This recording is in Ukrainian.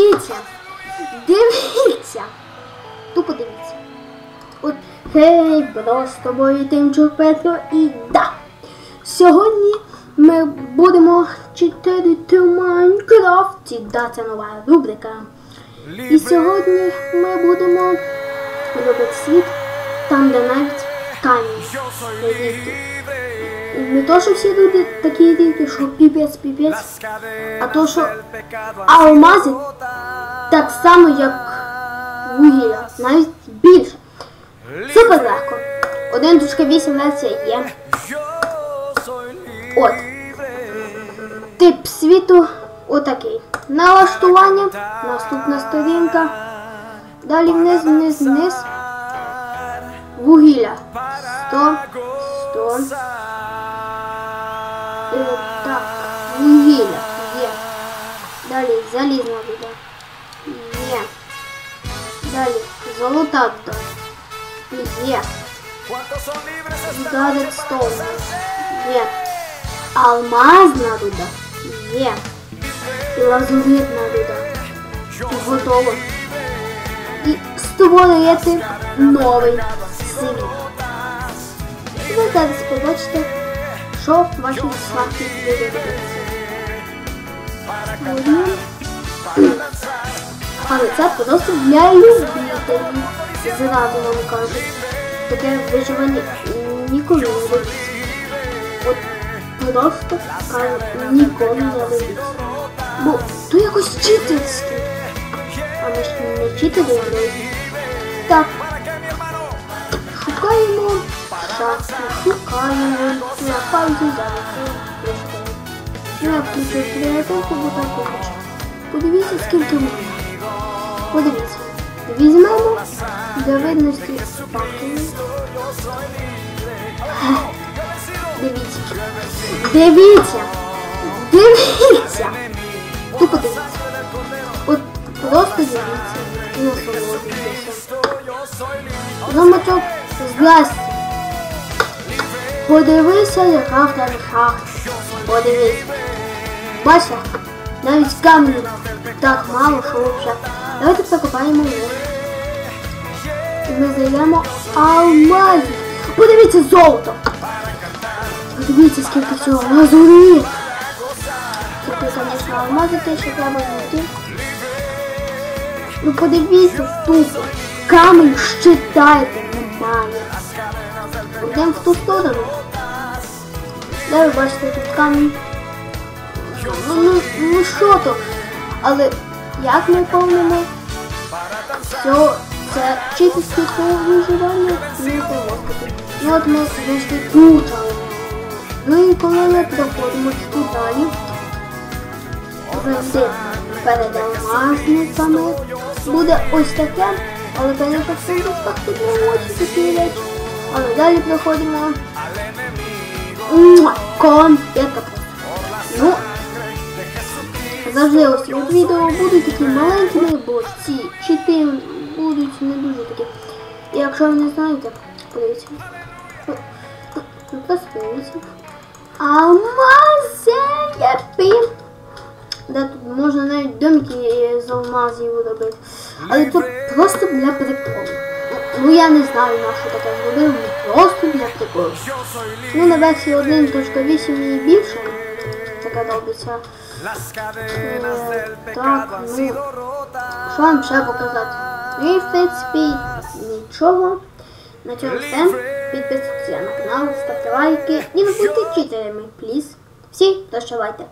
Дивіться, дивіться. Тупо дивіться. От, гей, бро, з тобою Тимчук Петро і да. Сьогодні ми будемо читати в Майнкрафті. Да, це нова рубрика. І сьогодні ми будемо робити світ там, де навіть камінь. Не то, що всі люди такі рідкі, що піпець, піпець, а то, що алмази так само, як вугілля, навіть більше. Супер легко. 1.8 версія є. От. Тип світу отакий. Налаштування. Наступна сторінка. Далі вниз, вниз, вниз. Вугілля. 100, 100. Е, так, вугілля. Є. Далі залізна руда. Є. Далі золота руда. Є. Гадет стоун. Є. Алмазна руда. Є. І лазуритна руда. І готово. І створити новий світ. І ви зараз побачите, що в вашій смарті буде робитися. Але це просто для любителів. Зразу вам кажуть. Таке виживання ніколи не робиться. От просто кажуть, ніколи не робиться. Бо то якось читерське. А ми ж не читери, але так. Шукаємо шахту, шукаємо на паузі зараз. Я включу бібліотеку, бо так я хочу. Подивіться, скільки можна. Подивіться. Візьмемо для видності пакету. Дивіться. Дивіться. Дивіться. Тупо дивіться. От просто дивіться. І насолоджуйтеся. Замочок з Насті. Подивися, яка в тебе шахта. Подивись. Бачите, навіть каменю так мало, що взагалі. Давайте покопаємо його. Ми зайдемо алмазів. Подивіться золото. Подивіться, скільки всього. Лазурит. Тільки, звісно, алмази те, що треба знайти. Ну подивіться, тупо. Камінь щитайте, немає. Йдемо в ту сторону. Де ви бачите тут камінь? Ну, ну, ну що то? Але як ми повнимо? Все, це чистості по виживанню не поводити. І от ми знайшли куча. Ну і коли ми проходимо тут далі, завжди перед алмазниками буде ось таке, але конечно це так тут не очі такі речі. Але далі проходимо. Муа, Конфетка. Ну, завжди ось от відео будуть такі маленькими, бо ці чити будуть не дуже такі. І якщо ви не знаєте, подивіться. Ну, просто подивіться. Алмази Да, тут можна навіть домики з алмазів робити. Але це просто для приколу. Ну я не знаю, на що таке зробив, ну просто для приколу. Ну на версії 1.8 і більше таке робиться. Так, ну, що вам ще показати? І, в принципі, нічого. На цьому все. Підписуйтесь на канал, ставте лайки і не будьте читерами, пліз. Всі, прощавайте.